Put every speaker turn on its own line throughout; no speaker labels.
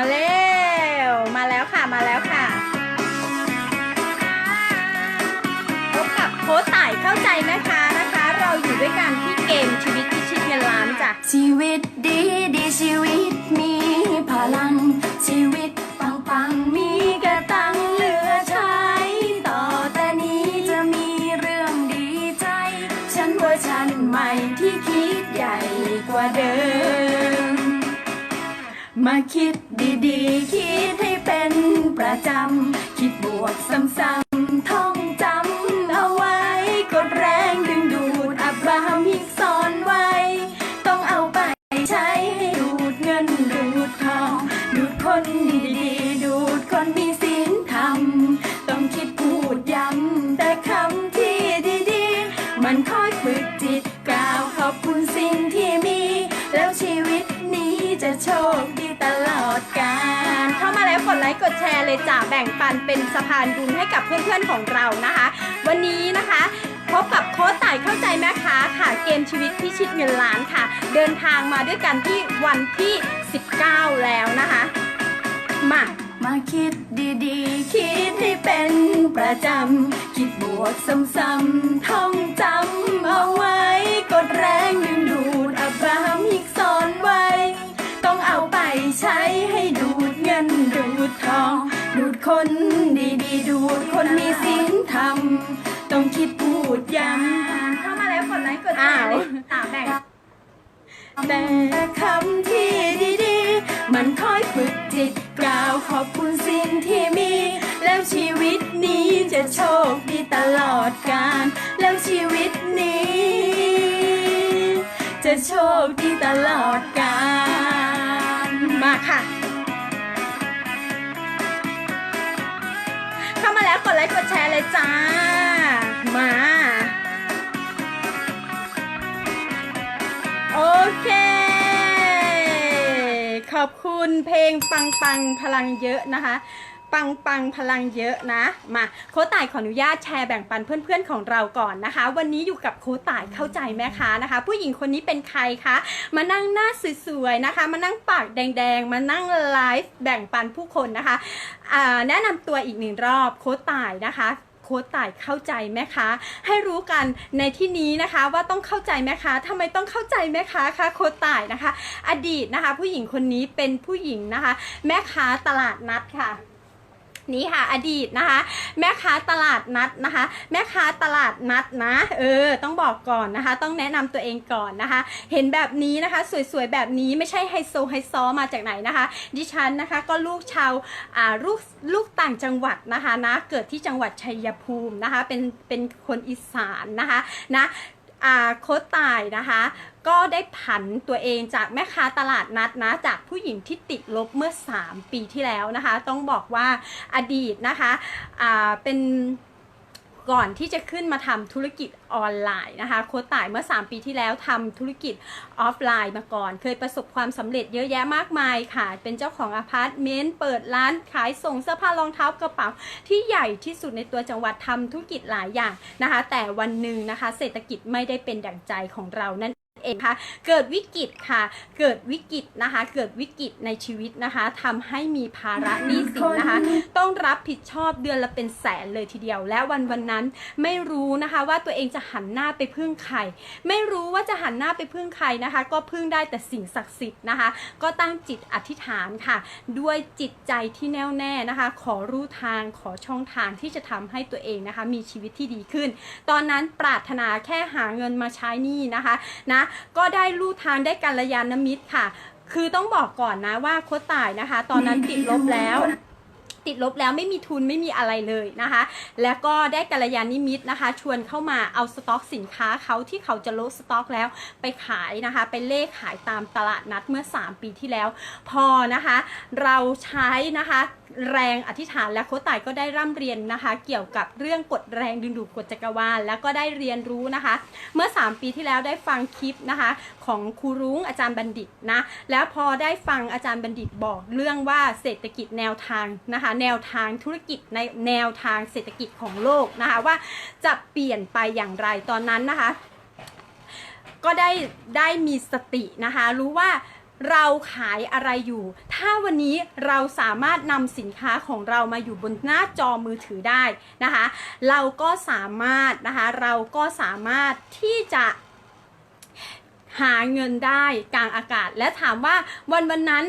มาแล้วมาแล้วค่ะมาแล้วค่ะพบกับโค้ชต่ายเข้าใจไหมคะนะคะ เราอยู่ด้วยกันที่เกมชีวิตพิชิตเงินล้านจ้ะ
ชีวิตดีดีชีวิตมีพลังชีวิตปังปังมีกระตังเหลือใช้ต่อแต่นี้จะมีเรื่องดีใจ ฉันเวอร์ชันใหม่ที่คิดใหญ่กว่าเดิมมาคิด ดีๆ คิดให้เป็นประจำ คิดบวกซ้ำๆ จะ
แบ่งปันเป็นสะพานบุญให้กับเพื่อนๆของเรานะคะ วันนี้นะคะพบกับโค้ชต่ายเข้าใจแม่ค้าค่ะเกมชีวิตพิชิตเงินล้านค่ะ เดินทางมาด้วยกันที่วันที่ 19 แล้วนะคะ มา
มาคิดดีๆ คิดให้เป็นประจำ คิดบวกซ้ำๆท่องจำเอาไว้ กดแรงดึงดูดอับราฮัมฮิกสอนไว้ ต้องเอาไปใช้ให้ดูดเงินดูดทอง ดูดคนดีๆดูดคนมีศีลธรรม ต้องคิดพูดย้ำ
เข้ามาแล้วกดไลค์กดแชร์เลยอ่าแบ่ง
แต่คำที่ดีๆ มันคอยฝึกจิตกล่าวขอบคุณสิ่งที่มี แล้วชีวิตนี้จะโชคดีตลอดกาลแล้วชีวิตนี้ จะโชคดีตลอดกาล
มาค่ะ ไลค์กดแชร์เลยจ้า มา โอเค ขอบคุณเพลงปังปังพลังเยอะนะคะ ปังปังพลังเยอะนะ มาโค้ต่ายขออนุญาตแชร์แบ่งปันเพื่อนๆของเราก่อนนะคะ วันนี้อยู่กับโค้ต่ายเข้าใจแม่ค้านะคะ ผู้หญิงคนนี้เป็นใครคะ มานั่งหน้าสวยๆนะคะ มานั่งปากแดงๆ มานั่งไลฟ์แบ่งปันผู้คนนะคะแนะนำตัวอีกหนึ่งรอบโค้ต่ายนะคะโค้ชต่ายเข้าใจแม่ค้าให้รู้กันในที่นี้นะคะว่าต้องเข้าใจแม่ค้าทำไมต้องเข้าใจแม่ค้าคะโค้ชต่ายนะคะ อดีตนะคะ ผู้หญิงคนนี้เป็นผู้หญิงนะคะ แม่ค้าตลาดนัดค่ะ นี่ค่ะ อดีตนะคะ แม่ค้าตลาดนัดนะคะ แม่ค้าตลาดนัดนะเออต้องบอกก่อนนะคะ ต้องแนะนำตัวเองก่อนนะคะ เห็นแบบนี้นะคะ สวยๆแบบนี้ไม่ใช่ไฮโซไฮซอมาจากไหนนะคะ ดิฉันนะคะก็ลูกชาวอ่าลูกลูกต่างจังหวัดนะคะนะเกิดที่จังหวัดชัยภูมินะคะ เป็นเป็นคนอีสานนะคะนะ โค้ชตายนะคะ ก็ได้ผันตัวเองจากแม่ค้าตลาดนัดนะ จากผู้หญิงที่ติดลบเมื่อ 3 ปีที่แล้วนะคะ ต้องบอกว่าอดีตนะคะเป็น ก่อนที่จะขึ้นมาทำธุรกิจออนไลน์นะคะ โค้ดต่ายเมื่อ 3 ปีที่แล้วทำธุรกิจออฟไลน์มาก่อน เคยประสบความสำเร็จเยอะแยะมากมายค่ะ เป็นเจ้าของอพาร์ตเมนต์ เปิดร้านขายส่งเสื้อผ้ารองเท้ากระเป๋า ที่ใหญ่ที่สุดในตัวจังหวัดทำธุรกิจหลายอย่างนะคะ แต่วันหนึ่งนะคะ เศรษฐกิจไม่ได้เป็นดั่งใจของเรานั่น เองค่ะเกิดวิกฤตค่ะ เกิดวิกฤตนะคะ เกิดวิกฤตในชีวิตนะคะทำให้มีภาระหนี้สินนะคะ ต้องรับผิดชอบเดือนละเป็นแสนเลยทีเดียว และวันวันนั้นไม่รู้นะคะว่าตัวเองจะหันหน้าไปพึ่งใคร ไม่รู้ว่าจะหันหน้าไปพึ่งใครนะคะ ก็พึ่งได้แต่สิ่งศักดิ์สิทธิ์นะคะ ก็ตั้งจิตอธิษฐานค่ะ ด้วยจิตใจที่แน่วแน่นะคะ ขอรู้ทางขอช่องทางที่จะทำให้ตัวเองนะคะ มีชีวิตที่ดีขึ้น ตอนนั้นปรารถนาแค่หาเงินมาใช้นี้นะคะนะก็ได้ลู่ทางได้กัลยาณมิตรค่ะ คือต้องบอกก่อนนะว่าโค้ชต่ายนะคะ ตอนนั้นติดลบแล้วติดลบแล้วไม่มีทุนไม่มีอะไรเลยนะคะ แล้วก็ได้กัลยาณมิตรนะคะ ชวนเข้ามาเอาสต็อกสินค้าเขาที่เขาจะลดสต็อกแล้วไปขายนะคะ ไปเล่ขายตามตลาดนัดเมื่อ 3 ปีที่แล้ว พอนะคะ เราใช้นะคะ แรงอธิษฐานและโคตายก็ได้ร่ำเรียนนะคะ เกี่ยวกับเรื่องกฎแรงดึงดูดกฎจักรวาล แล้วก็ได้เรียนรู้นะคะ เมื่อ 3 ปีที่แล้วได้ฟังคลิปนะคะ ของครูรุ้งอาจารย์บัณฑิตนะแล้วพอได้ฟังอาจารย์บัณฑิตบอกเรื่องว่าเศรษฐกิจแนวทางนะคะ แนวทางธุรกิจในแนวทางเศรษฐกิจของโลกนะคะว่าจะเปลี่ยนไปอย่างไรตอนนั้นนะคะ ก็ได้ได้มีสตินะคะ รู้ว่า เราขายอะไรอยู่ ถ้าวันนี้เราสามารถนำสินค้าของเรามาอยู่บนหน้าจอมือถือได้นะคะ เราก็สามารถนะคะ เราก็สามารถที่จะหาเงินได้กลางอากาศ และถามว่าวันวันนั้น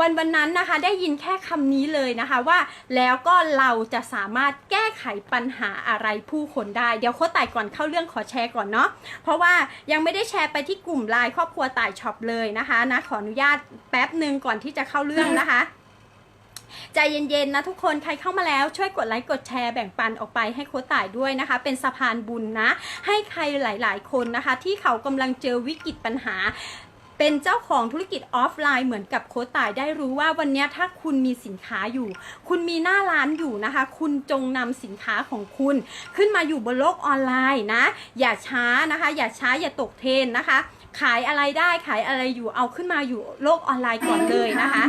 วันวันนั้นนะคะได้ยินแค่คำนี้เลยนะคะว่าแล้วก็เราจะสามารถแก้ไขปัญหาอะไรผู้คนได้ เดี๋ยวโค้ชต่ายก่อนเข้าเรื่องขอแชร์ก่อนเนาะเพราะว่ายังไม่ได้แชร์ไปที่กลุ่มไลน์ครอบครัวต่ายช็อปเลยนะคะนะขออนุญาตแป๊บหนึ่งก่อนที่จะเข้าเรื่องนะคะใจเย็นๆนะทุกคนใครเข้ามาแล้วช่วยกดไลค์กดแชร์แบ่งปันออกไปให้โค้ชต่ายด้วยนะคะ เป็นสะพานบุญนะ ให้ใครหลายๆ คนนะคะ ที่เขากำลังเจอวิกฤตปัญหา เป็นเจ้าของธุรกิจออฟไลน์เหมือนกับโค้ชต่ายได้รู้ว่าวันนี้ถ้าคุณมีสินค้าอยู่ คุณมีหน้าร้านอยู่นะคะ คุณจงนำสินค้าของคุณ ขึ้นมาอยู่บนโลกออนไลน์นะ อย่าช้านะคะ อย่าช้าอย่าตกเทรนด์นะคะ ขายอะไรได้ขายอะไรอยู่เอาขึ้นมาอยู่โลกออนไลน์ก่อนเลยนะคะ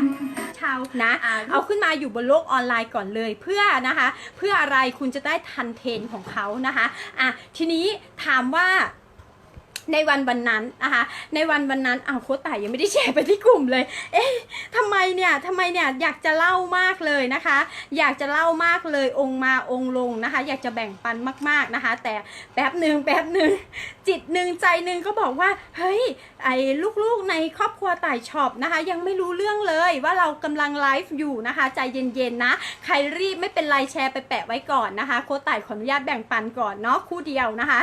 ชาวนะเอาขึ้นมาอยู่บนโลกออนไลน์ก่อนเลยเพื่อนะคะ เพื่ออะไรคุณจะได้ทันเทรนด์ของเขานะคะอะทีนี้ถามว่า ในวันวันนั้นนะคะ ในวันวันนั้นอ้าวโค้ชต่ายยังไม่ได้แชร์ไปที่กลุ่มเลย เอ๊ะทำไมเนี่ยทำไมเนี่ยอยากจะเล่ามากเลยนะคะ อยากจะเล่ามากเลยองค์มาองค์ลงนะคะ อยากจะแบ่งปันมากๆนะคะ แต่แป๊บหนึ่งแป๊บหนึ่งจิตหนึ่งใจหนึ่งก็บอกว่า เฮ้ย ไอ้ลูกๆในครอบครัวต่ายช็อปนะคะ ยังไม่รู้เรื่องเลยว่าเรากำลังไลฟ์อยู่นะคะ ใจเย็นๆนะ ใครรีบไม่เป็นไรแชร์ไปแปะไว้ก่อนนะคะ โค้ชต่ายขออนุญาตแบ่งปันก่อนเนาะคู่เดียวนะคะ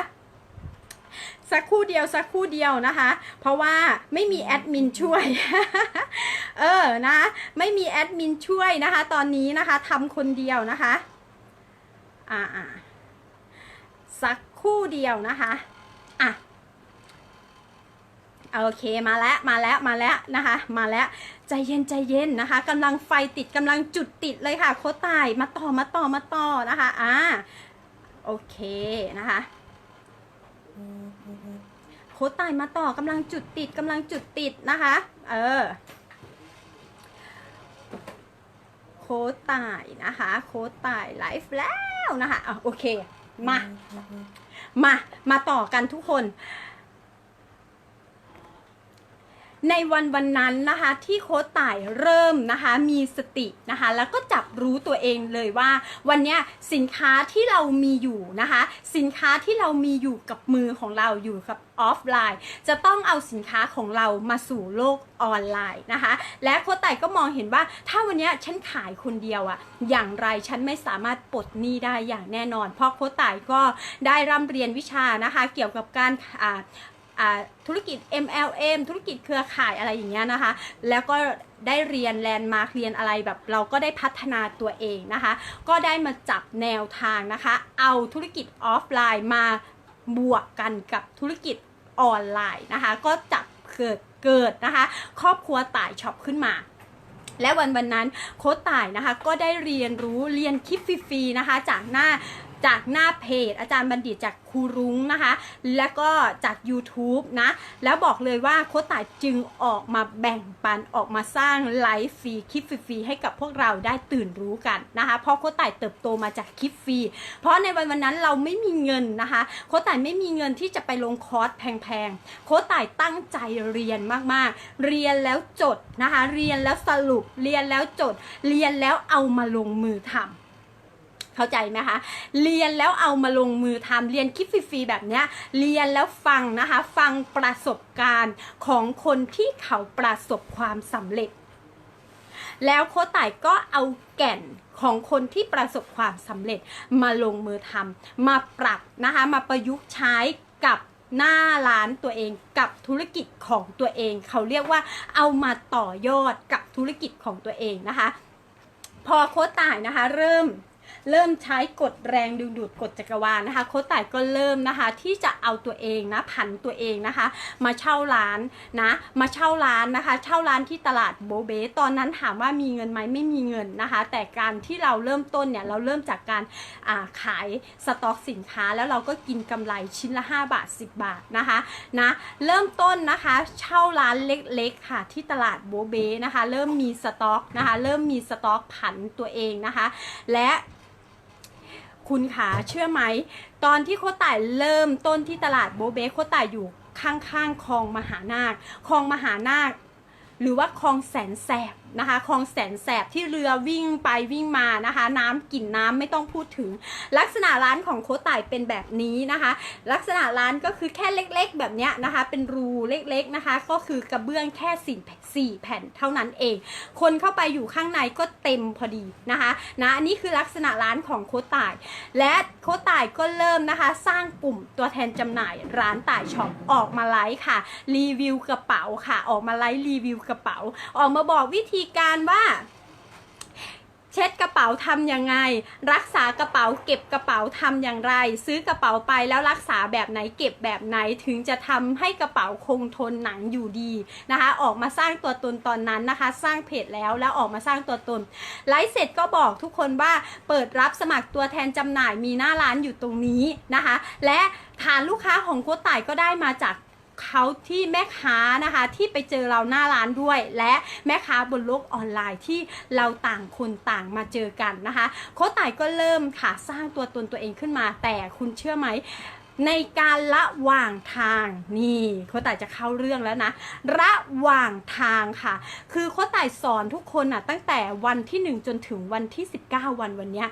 สักคู่เดียวสักคู่เดียวนะคะ เพราะว่าไม่มีแอดมินช่วย เออนะไม่มีแอดมินช่วยนะคะ ตอนนี้นะคะทำคนเดียวนะคะ อ่าสักคู่เดียวนะคะอะโอเคมาแล้วมาแล้วมาแล้วนะคะ มาแล้วใจเย็นใจเย็นนะคะกำลังไฟติดกำลังจุดติดเลยค่ะ โคตายมาต่อมาต่อมาต่อนะคะอ่าโอเคนะคะ โคตายมาต่อกำลังจุดติดกำลังจุดติดนะคะ เออ โคตายนะคะ โคตายไลฟ์แล้วนะคะอะโอเค มา มา มาต่อกันทุกคน ในวันวันนั้นนะคะที่โค้ชต่ายเริ่มนะคะมีสตินะคะแล้วก็จับรู้ตัวเองเลยว่า วันนี้สินค้าที่เรามีอยู่นะคะสินค้าที่เรามีอยู่กับมือของเราอยู่กับออฟไลน์ จะต้องเอาสินค้าของเรามาสู่โลกออนไลน์นะคะและโค้ชต่ายก็มองเห็นว่า ถ้าวันนี้ฉันขายคนเดียวอะอย่างไรฉันไม่สามารถปลดหนี้ได้อย่างแน่นอน เพราะโค้ชต่ายก็ได้ร่ำเรียนวิชานะคะเกี่ยวกับการอ่า ธุรกิจ MLM ธุรกิจเครือข่ายอะไรอย่างเงี้ยนะคะ แล้วก็ได้เรียนแลนด์มาร์คเรียนอะไรแบบเราก็ได้พัฒนาตัวเองนะคะ ก็ได้มาจับแนวทางนะคะ เอาธุรกิจออฟไลน์มาบวกกันกับธุรกิจออนไลน์นะคะ ก็จับเกิดเกิดนะคะ ครอบครัวต่ายช็อปขึ้นมาและวันวันนั้นโค้ชต่ายนะคะก็ได้เรียนรู้เรียนคลิปฟรีๆนะคะ จากหน้า จากหน้าเพจ อาจารย์บัณฑิตจากครูรุ้งนะคะ แล้วก็จาก YouTube นะ แล้วบอกเลยว่าโค้ชต่ายจึงออกมาแบ่งปันออกมาสร้างไลฟ์ฟรีคลิปฟรีให้กับพวกเราได้ตื่นรู้กันนะคะ เพราะโค้ชต่ายเติบโตมาจากคลิปฟรี เพราะในวันวันนั้นเราไม่มีเงินนะคะ โค้ชต่ายไม่มีเงินที่จะไปลงคอร์สแพงๆ โค้ชต่ายตั้งใจเรียนมากๆ เรียนแล้วจดนะคะ เรียนแล้วสรุป เรียนแล้วจด เรียนแล้วเอามาลงมือทำ เข้าใจไหมคะ เรียนแล้วเอามาลงมือทำเรียนคลิปฟรีๆแบบเนี้ย เรียนแล้วฟังนะคะ ฟังประสบการณ์ของคนที่เขาประสบความสำเร็จ แล้วโค้ชต่ายก็เอาแก่นของคนที่ประสบความสำเร็จมาลงมือทำมาปรับนะคะ มาประยุกต์ใช้กับหน้าร้านตัวเองกับธุรกิจของตัวเอง เขาเรียกว่าเอามาต่อยอดกับธุรกิจของตัวเองนะคะ พอโค้ชต่ายนะคะ เริ่ม เริ่มใช้กฎแรงดึงดูดกฎจักรวาลนะคะ โค้ชต่ายก็เริ่มนะคะที่จะเอาตัวเองนะผันตัวเองนะคะ มาเช่าร้านนะมาเช่าร้านนะคะ เช่าร้านที่ตลาดโบเบตอนนั้นถามว่ามีเงินไหมไม่มีเงินนะคะ แต่การที่เราเริ่มต้นเนี่ยเราเริ่มจากการาขายสต็อกสินค้า แล้วเราก็กินกำไรชิ้นละ 5 บาท 10 บาทนะคะนะเริ่มต้นนะคะเช่าร้านเล็กๆค่ะที่ตลาดโบเบนะคะ เริ่มมีสต็อกนะคะ เริ่มมีสต็อกผันตัวเองนะคะ และ คุณขาเชื่อไหม ตอนที่โคต่ายเริ่มต้นที่ตลาดโบเบโคต่ายอยู่ข้างๆคลองมหานาคคลองมหานาค หรือว่าคลองแสนแสบ นะคะคลองแสนแสบที่เรือวิ่งไปวิ่งมานะคะ น้ำกลิ่นน้ำไม่ต้องพูดถึง ลักษณะร้านของโคต่ายเป็นแบบนี้นะคะ ลักษณะร้านก็คือแค่เล็กๆ แบบเนี้ยนะคะ เป็นรูเล็กๆนะคะ ก็คือกระเบื้องแค่สี่สี่แผ่นเท่านั้นเอง คนเข้าไปอยู่ข้างในก็เต็มพอดีนะคะนะอันนี้คือลักษณะร้านของโคต่าย และโคต่ายก็เริ่มนะคะ สร้างกลุ่มตัวแทนจำหน่ายร้านต่ายช็อปออกมาไลฟ์ค่ะ รีวิวกระเป๋าค่ะ ออกมาไลฟ์รีวิวกระเป๋า ออกมาบอกวิธีการว่า เช็ดกระเป๋าทำยังไง รักษากระเป๋าเก็บกระเป๋าทำอย่างไร ซื้อกระเป๋าไปแล้วรักษาแบบไหนเก็บแบบไหนถึงจะทำให้กระเป๋าคงทนหนังอยู่ดีนะคะ ออกมาสร้างตัวตนตอนนั้นนะคะ สร้างเพจแล้วแล้วออกมาสร้างตัวตนไลฟ์เสร็จก็บอกทุกคนว่าเปิดรับสมัครตัวแทนจำหน่ายมีหน้าร้านอยู่ตรงนี้นะคะ และฐานลูกค้าของโคชต่ายก็ได้มาจาก เขาที่แม่ค้านะคะที่ไปเจอเราหน้าร้านด้วย และแม่ค้าบนโลกออนไลน์ที่เราต่างคนต่างมาเจอกันนะคะโคชต่ายก็เริ่มค่ะสร้างตัวตนตัวเองขึ้นมา แต่คุณเชื่อไหมในการละหว่างทางนี่โคต่ายจะเข้าเรื่องแล้วนะ ระหว่างทางค่ะ คือโคต่ายสอนทุกคนอะตั้งแต่วันที่ 1 จนถึงวันที่ 19 วันวันเนี้ย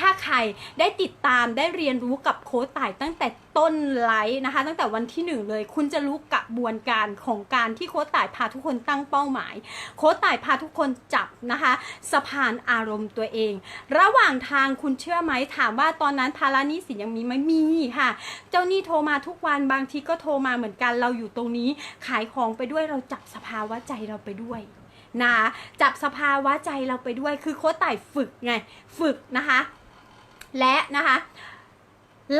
ถ้าใครได้ติดตามได้เรียนรู้กับโค้ชต่ายตั้งแต่ต้นไลฟ์นะคะ ตั้งแต่วันที่หนึ่งเลย คุณจะรู้กระบวนการของการที่โค้ชต่ายพาทุกคนตั้งเป้าหมาย โค้ชต่ายพาทุกคนจับนะคะสะพานอารมณ์ตัวเอง ระหว่างทางคุณเชื่อไหมถามว่าตอนนั้นภาระนี้สินยังมีไหมมีค่ะ เจ้านี้โทรมาทุกวันบางทีก็โทรมาเหมือนกันเราอยู่ตรงนี้ ขายของไปด้วยเราจับสภาวะใจเราไปด้วยนะจับสภาวะใจเราไปด้วยคือโค้ชต่ายฝึกไง ฝึกนะคะ และนะคะ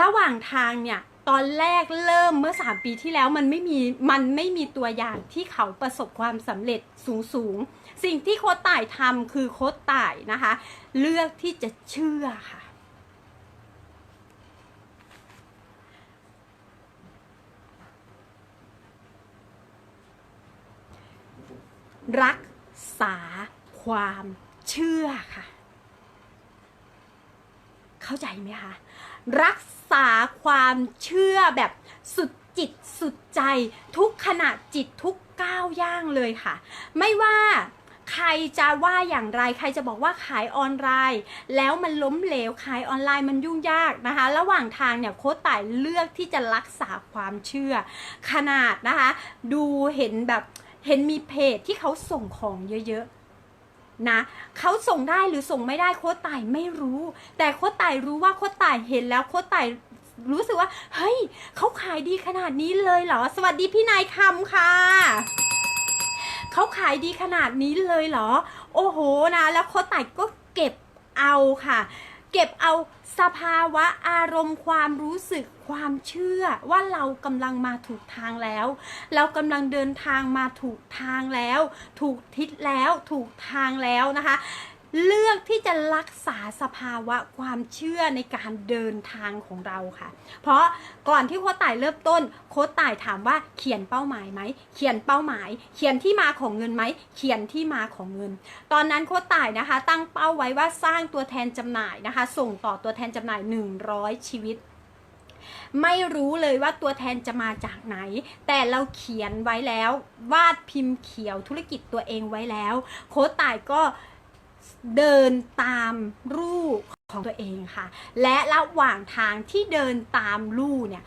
ระหว่างทางเนี่ยตอนแรกเริ่มเมื่อ 3 ปีที่แล้วมันไม่มีมันไม่มีตัวอย่างที่เขาประสบความสำเร็จสูงสูงๆสิ่งที่โค้ชต่ายทำคือโค้ชต่ายนะคะ เลือกที่จะเชื่อค่ะ รักษาความเชื่อค่ะ เข้าใจไหมคะ รักษาความเชื่อแบบสุดจิตสุดใจ ทุกขณะจิตทุกก้าวย่างเลยค่ะ ไม่ว่าใครจะว่าอย่างไรใครจะบอกว่าขายออนไลน์ แล้วมันล้มเหลวขายออนไลน์มันยุ่งยากนะคะ ระหว่างทางเนี่ยโค้ชต่ายเลือกที่จะรักษาความเชื่อ ขนาดนะคะ ดูเห็นแบบเห็นมีเพจที่เขาส่งของเยอะๆ นะเขาส่งได้หรือส่งไม่ได้โค้ชต่ไม่รู้ แต่โค้ชต่รู้ว่าโค้ชต่เห็นแล้วโค้ชต่รู้สึกว่า เฮ้ยเขาขายดีขนาดนี้เลยเหรอ สวัสดีพี่นายคำค่ะเขาขายดีขนาดนี้เลยเหรอ โอ้โหนะ แล้วโค้ชต่ก็เก็บเอาค่ะ เก็บเอาสภาวะอารมณ์ความรู้สึกความเชื่อว่าเรากำลังมาถูกทางแล้ว เรากำลังเดินทางมาถูกทางแล้ว ถูกทิศแล้วถูกทางแล้วนะคะ เลือกที่จะรักษาสภาวะความเชื่อในการเดินทางของเราค่ะ เพราะก่อนที่โค้ต่ายเริ่มต้น โค้ต่ายถามว่าเขียนเป้าหมายไหม เขียนเป้าหมาย เขียนที่มาของเงินไหม เขียนที่มาของเงิน ตอนนั้นโค้ต่ายนะคะ ตั้งเป้าไว้ว่าสร้างตัวแทนจำหน่ายนะคะ ส่งต่อตัวแทนจำหน่าย 100 ชีวิตไม่รู้เลยว่าตัวแทนจะมาจากไหน แต่เราเขียนไว้แล้ว วาดพิมพ์เขียวธุรกิจตัวเองไว้แล้ว โค้ต่ายก็ เดินตามรูปของตัวเองค่ะ และระหว่างทางที่เดินตามรูเนี่ย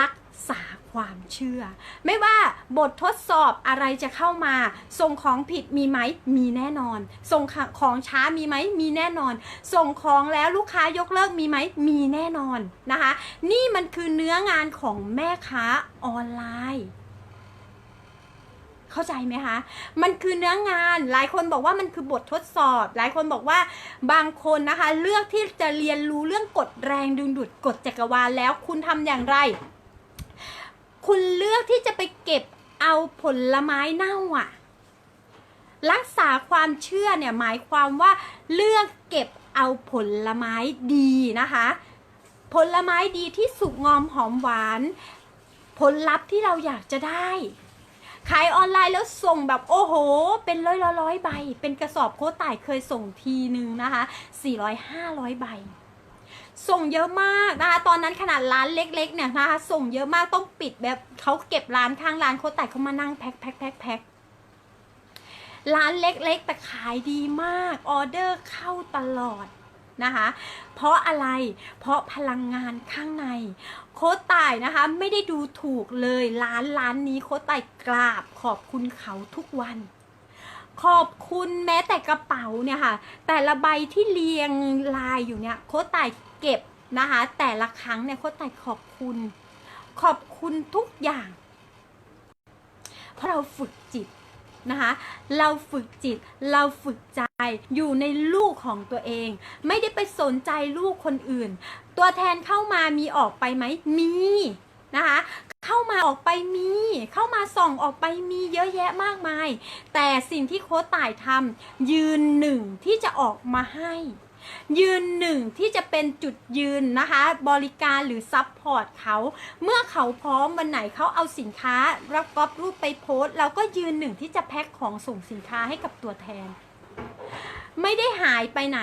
รักษาความเชื่อ ไม่ว่าบททดสอบอะไรจะเข้ามาส่งของผิดมีไหมมีแน่นอนส่งของช้ามีไหมมีแน่นอน ส่งของแล้วลูกค้ายกเลิกมีไหมมีแน่นอนนะคะ นี่มันคือเนื้องานของแม่ค้าออนไลน์ เข้าใจไหมคะ มันคือเนื้องาน หลายคนบอกว่ามันคือบททดสอบ หลายคนบอกว่าบางคนนะคะ เลือกที่จะเรียนรู้เรื่องกฎแรงดึงดูดกฎจักรวาลแล้วคุณทำอย่างไร คุณเลือกที่จะไปเก็บเอาผลไม้เน่าอะรักษาความเชื่อเนี่ยหมายความว่าเลือกเก็บเอาผลไม้ดีนะคะ ผลไม้ดีที่สุกงอมหอมหวาน ผลลัพธ์ที่เราอยากจะได้ ขายออนไลน์แล้วส่งแบบโอ้โห เป็นร้อยร้อยใบ เป็นกระสอบโค้ชต่ายเคยส่งทีนึงนะคะ 400 500 ใบ ส่งเยอะมากนะคะ ตอนนั้นขนาดร้านเล็กๆเนี่ยนะคะ ส่งเยอะมากต้องปิดแบบเขาเก็บร้านข้างร้านโค้ชต่ายเขามานั่งแพ็คแพ็คแพ็คแพ็คร้านเล็กๆ แต่ขายดีมาก ออเดอร์เข้าตลอด นะคะ เพราะอะไรเพราะพลังงานข้างใน โค้ดตายนะคะไม่ได้ดูถูกเลยร้านร้านนี้โค้ดตายกราบขอบคุณเขาทุกวันขอบคุณแม้แต่กระเป๋าเนี่ยค่ะ แต่ละใบที่เรียงลายอยู่เนี่ยโค้ดต่ายเก็บนะคะ แต่ละครั้งเนี่ยโค้ดต่ายขอบคุณ ขอบคุณทุกอย่าง เพราะเราฝึกจิต นะคะ เราฝึกจิต เราฝึกใจอยู่ในลูกของตัวเอง ไม่ได้ไปสนใจลูกคนอื่น ตัวแทนเข้ามามีออกไปไหมมีนะคะเข้ามาออกไปมี เข้ามาส่องออกไปมีเยอะแยะมากมาย แต่สิ่งที่โค้ชต่ายทำยืนหนึ่งที่จะออกมาให้ ยืนหนึ่งที่จะเป็นจุดยืนนะคะ บริการหรือซัพพอร์ตเขา เมื่อเขาพร้อมวันไหนเขาเอาสินค้ารับก๊อปรูปไปโพสต์เราก็ยืนหนึ่งที่จะแพ็คของส่งสินค้าให้กับตัวแทน ไม่ได้หายไปไหน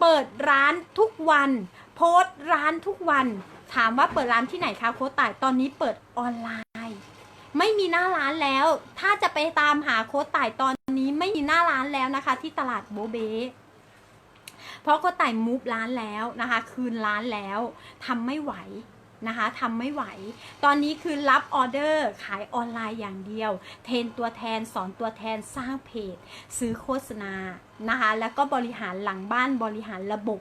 เปิดร้านทุกวัน โพสต์ร้านทุกวัน ถามว่าเปิดร้านที่ไหนคะโค้ต่ายตอนนี้เปิดออนไลน์ ไม่มีหน้าร้านแล้ว ถ้าจะไปตามหาโค้ต่ายตอนนี้ไม่มีหน้าร้านแล้วนะคะ ที่ตลาดโบเบ เพราะโค้ชต่ายมูฟร้านแล้วนะคะ คืนร้านแล้วทำไม่ไหวนะคะทำไม่ไหว ตอนนี้คือรับออเดอร์ขายออนไลน์อย่างเดียว เทรนตัวแทนสอนตัวแทนสร้างเพจ ซื้อโฆษณานะคะ แล้วก็บริหารหลังบ้านบริหารระบบ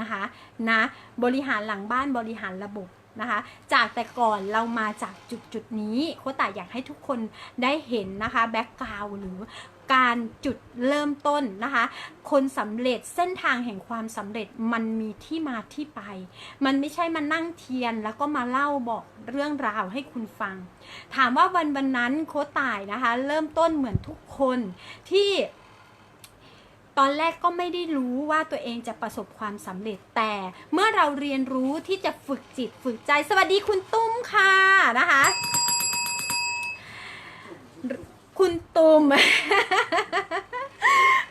นะคะนะบริหารหลังบ้านบริหารระบบนะคะ จากแต่ก่อนเรามาจากจุดจุดนี้โคตาอยากให้ทุกคนได้เห็นนะคะแบ็กกราวหรือ การจุดเริ่มต้นนะคะ คนสำเร็จเส้นทางแห่งความสำเร็จมันมีที่มาที่ไป มันไม่ใช่มานั่งเทียนแล้วก็มาเล่าบอกเรื่องราวให้คุณฟัง ถามว่าวันวันนั้นโค้ตายนะคะ เริ่มต้นเหมือนทุกคนที่ตอนแรกก็ไม่ได้รู้ว่าตัวเองจะประสบความสำเร็จแต่เมื่อเราเรียนรู้ที่จะฝึกจิตฝึกใจ สวัสดีคุณตุ้มค่ะนะคะ คุณตุม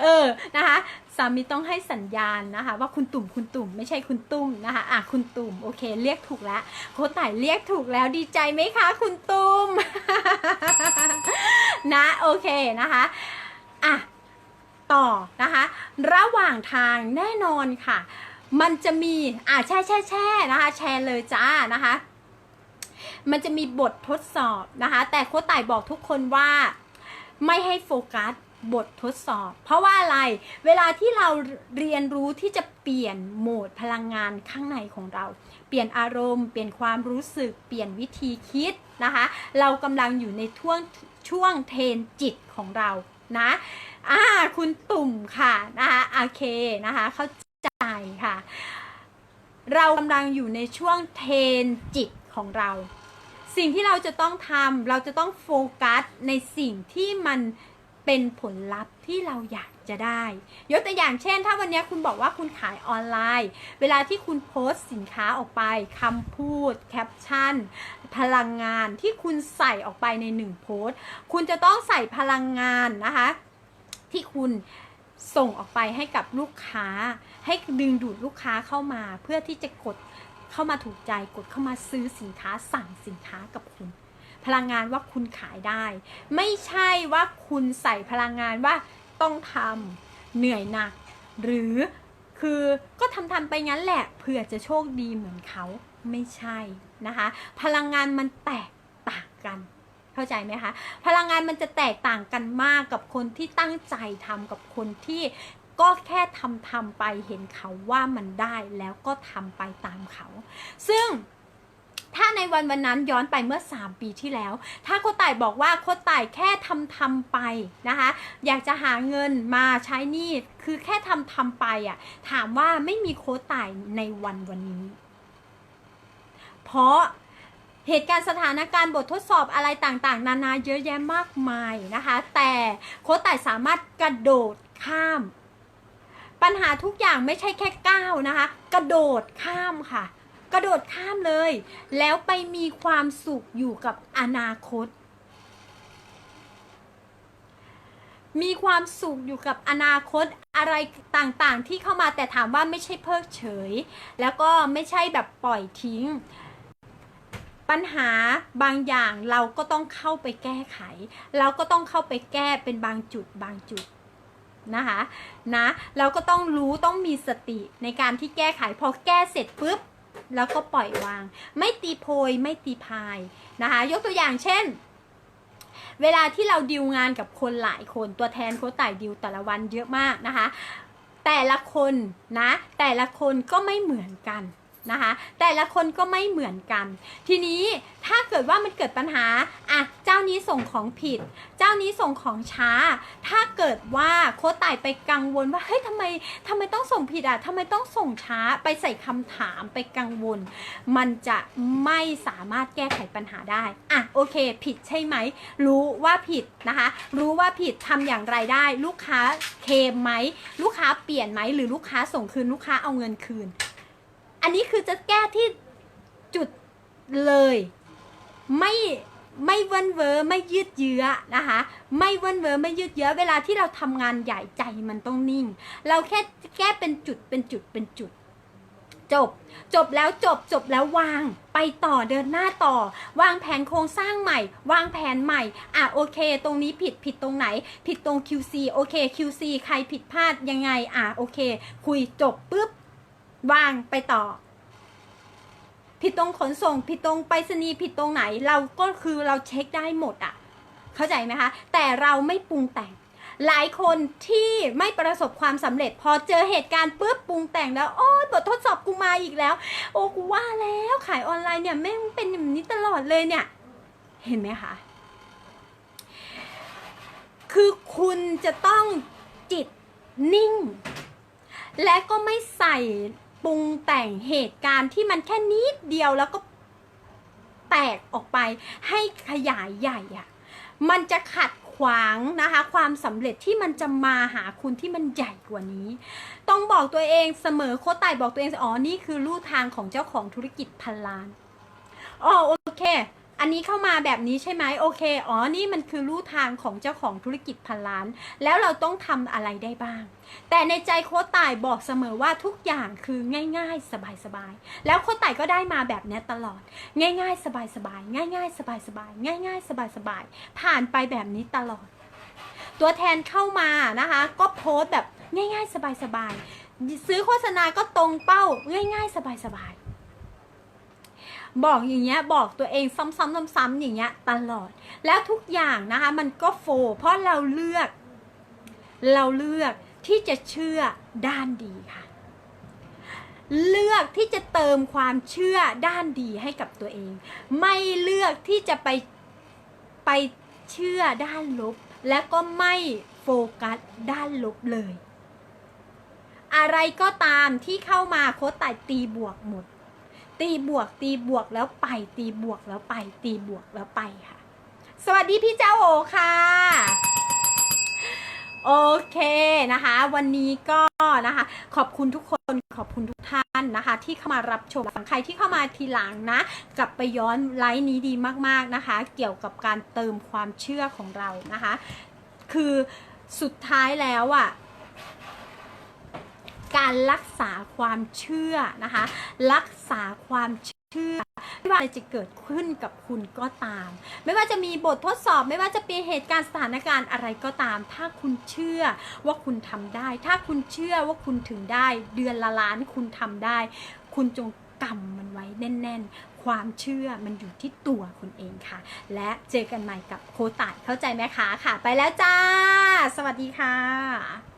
เออนะคะสามีต้องให้สัญญาณนะคะ ว่าคุณตุ่มคุณตุ่มไม่ใช่คุณตุ้มนะคะอะคุณตุ่มโอเค เรียกถูกแล้วโคต่ายเรียกถูกแล้วดีใจไหมคะ คุณตุ้มนะโอเคนะคะอะต่อนะคะ ระหว่างทางแน่นอนค่ะ มันจะมีอะแช่แช่แช่นะคะ แชร์เลยจ้านะคะ มันจะมีบททดสอบนะคะ แต่โคต่ายบอกทุกคนว่า ไม่ให้โฟกัสบททดสอบ เพราะว่าอะไร เวลาที่เราเรียนรู้ที่จะเปลี่ยนโหมดพลังงานข้างในของเรา เปลี่ยนอารมณ์ เปลี่ยนความรู้สึก เปลี่ยนวิธีคิดนะคะ เรากำลังอยู่ในช่วงช่วงเทรนจิตของเรา นะอ่าคุณตุ่มค่ะนะคะโอเคนะคะ เข้าใจค่ะ เรากำลังอยู่ในช่วงเทรนจิตของเรา สิ่งที่เราจะต้องทำเราจะต้องโฟกัสในสิ่งที่มันเป็นผลลัพธ์ที่เราอยากจะได้ ยกตัวอย่างเช่น ถ้าวันนี้คุณบอกว่าคุณขายออนไลน์ เวลาที่คุณโพสต์สินค้าออกไปคำพูด แคปชั่น พลังงานที่คุณใส่ออกไปในหนึ่งโพสต์ คุณจะต้องใส่พลังงานนะคะ ที่คุณส่งออกไปให้กับลูกค้า ให้ดึงดูดลูกค้าเข้ามา เพื่อที่จะกด เข้ามาถูกใจกดเข้ามาซื้อสินค้าสั่งสินค้ากับคุณ พลังงานว่าคุณขายได้ ไม่ใช่ว่าคุณใส่พลังงานว่าต้องทำเหนื่อยหนัก หรือคือก็ทำทำไปงั้นแหละเผื่อจะโชคดีเหมือนเขาไม่ใช่นะคะ พลังงานมันแตกต่างกันเข้าใจไหมคะ พลังงานมันจะแตกต่างกันมากกับคนที่ตั้งใจทำกับคนที่ ก็แค่ทำทำไปเห็นเขาว่ามันได้แล้วก็ทำไปตามเขา ซึ่งถ้าในวันวันนั้นย้อนไปเมื่อ 3 ปีที่แล้ว ถ้าโคต่ายบอกว่าโคต่ายแค่ทำทำไปนะคะ อยากจะหาเงินมาใช้หนี้คือแค่ทำทำไปอะถามว่าไม่มีโคต่ายในวันวันนี้ เพราะเหตุการณ์สถานการณ์บททดสอบอะไรต่างๆ นานาเยอะแยะมากมายนะคะ แต่โคต่ายสามารถกระโดดข้าม ปัญหาทุกอย่างไม่ใช่แค่ก้าวนะคะ กระโดดข้ามค่ะ กระโดดข้ามเลย แล้วไปมีความสุขอยู่กับอนาคต มีความสุขอยู่กับอนาคตอะไรต่างๆ ที่เข้ามาแต่ถามว่าไม่ใช่เพิกเฉย แล้วก็ไม่ใช่แบบปล่อยทิ้ง ปัญหาบางอย่างเราก็ต้องเข้าไปแก้ไข เราก็ต้องเข้าไปแก้เป็นบางจุดบางจุด นะคะนะเราก็ต้องรู้ต้องมีสติในการที่แก้ไขพอแก้เสร็จปุ๊บแล้วก็ปล่อยวาง ไม่ตีโพยไม่ตีพายนะคะยกตัวอย่างเช่น เวลาที่เราดิวงานกับคนหลายคนตัวแทนโค้ชต่ายดิวแต่ละวันเยอะมากนะคะ แต่ละคนนะแต่ละคนก็ไม่เหมือนกัน นะคะ แต่ละคนก็ไม่เหมือนกัน ทีนี้ถ้าเกิดว่ามันเกิดปัญหาอะเจ้านี้ส่งของผิด เจ้านี้ส่งของช้า ถ้าเกิดว่าโค้ต่ายไปกังวลว่าเฮ้ยทำไมทำไมต้องส่งผิดอะทำไมต้องส่งช้าไปใส่คำถามไปกังวล มันจะไม่สามารถแก้ไขปัญหาได้อะโอเค ผิดใช่ไหม รู้ว่าผิดนะคะ รู้ว่าผิดทำอย่างไรได้ ลูกค้าเคมไหมลูกค้าเปลี่ยนไหมหรือลูกค้าส่งคืนลูกค้าเอาเงินคืน อันนี้คือจะแก้ที่จุดเลย ไม่ไม่เว้นเวอร์ไม่ยืดเยื้อนะคะ ไม่เว้นเวอร์ไม่ยืดเยื้อเวลาที่เราทำงานใหญ่ใจมันต้องนิ่ง เราแค่แก้เป็นจุดเป็นจุดเป็นจุด จบ จบแล้วจบจบแล้ววาง ไปต่อเดินหน้าต่อ วางแผนโครงสร้างใหม่ วางแผนใหม่อะโอเค ตรงนี้ผิดผิดตรงไหน ผิดตรง QC โอเค QC ใครผิดพลาดยังไงอะโอเค คุยจบปุ๊บ วางไปต่อผิดตรงขนส่งผิดตรงไปรษณีย์ผิดตรงไหน เราก็คือเราเช็คได้หมดอะเข้าใจไหมคะ แต่เราไม่ปรุงแต่ง หลายคนที่ไม่ประสบความสำเร็จ พอเจอเหตุการณ์ปุ๊บปรุงแต่งแล้ว โอ้ยบททดสอบกูมาอีกแล้ว โอ้กูว่าแล้วขายออนไลน์เนี่ยแม่งเป็นอย่างนี้ตลอดเลยเนี่ย เห็นไหมคะคือคุณจะต้องจิตนิ่ง และก็ไม่ใส่ ปรุงแต่งเหตุการณ์ที่มันแค่นิดเดียวแล้วก็แตกออกไปให้ขยายใหญ่อะมันจะขัดขวางนะคะ ความสำเร็จที่มันจะมาหาคุณที่มันใหญ่กว่านี้ ต้องบอกตัวเองเสมอโค้ชไต่บอกตัวเองอ๋อนี่คือลู่ทางของเจ้าของธุรกิจพันล้านอ๋อโอเค อันนี้เข้ามาแบบนี้ใช่ไหมโอเค อ๋อ นี่มันคือลู่ทางของเจ้าของธุรกิจพันล้าน แล้วเราต้องทำอะไรได้บ้าง แต่ในใจโค้ชต่ายบอกเสมอว่าทุกอย่างคือง่าย ๆ สบายๆ แล้วโค้ชต่ายก็ได้มาแบบนี้ตลอด ง่าย ๆ สบายๆ ง่าย ๆ สบายๆ ง่าย ๆ สบายๆ ผ่านไปแบบนี้ตลอด ตัวแทนเข้ามานะคะ ก็โพสต์แบบง่าย ๆ สบายๆ ซื้อโฆษณาก็ตรงเป้าง่าย ๆ สบายๆ บอกอย่างเงี้ยบอกตัวเองซ้ำๆซ้ำๆอย่างเงี้ยตลอด แล้วทุกอย่างนะคะมันก็โฟ เพราะเราเลือก เราเลือกที่จะเชื่อด้านดีค่ะ เลือกที่จะเติมความเชื่อด้านดีให้กับตัวเอง ไม่เลือกที่จะไปไปเชื่อด้านลบ และก็ไม่โฟกัสด้านลบเลย อะไรก็ตามที่เข้ามาโค้ชต่ายตีบวกหมด ตีบวกตีบวกแล้วไป ตีบวกแล้วไป ตีบวกแล้วไปค่ะ สวัสดีพี่เจ้าโอค่ะ โอเคนะคะ วันนี้ก็นะคะ ขอบคุณทุกคนขอบคุณทุกท่านนะคะ ที่เข้ามารับชมใครที่เข้ามาทีหลังนะ กลับไปย้อนไลฟ์นี้ดีมากๆนะคะ เกี่ยวกับการเติมความเชื่อของเรานะคะ คือสุดท้ายแล้วอะ่ะ การรักษาความเชื่อนะคะ รักษาความเชื่อไม่ว่าอะไรจะเกิดขึ้นกับคุณก็ตาม ไม่ว่าจะมีบททดสอบไม่ว่าจะเป็นเหตุการณ์สถานการณ์อะไรก็ตาม ถ้าคุณเชื่อว่าคุณทำได้ ถ้าคุณเชื่อว่าคุณถึงได้ เดือนละล้านคุณทำได้ คุณจงกำมันไว้แน่น ๆ ความเชื่อมันอยู่ที่ตัวคุณเองค่ะ และเจอกันใหม่กับโคตายเข้าใจไหมคะค่ะ ไปแล้วจ้า สวัสดีค่ะ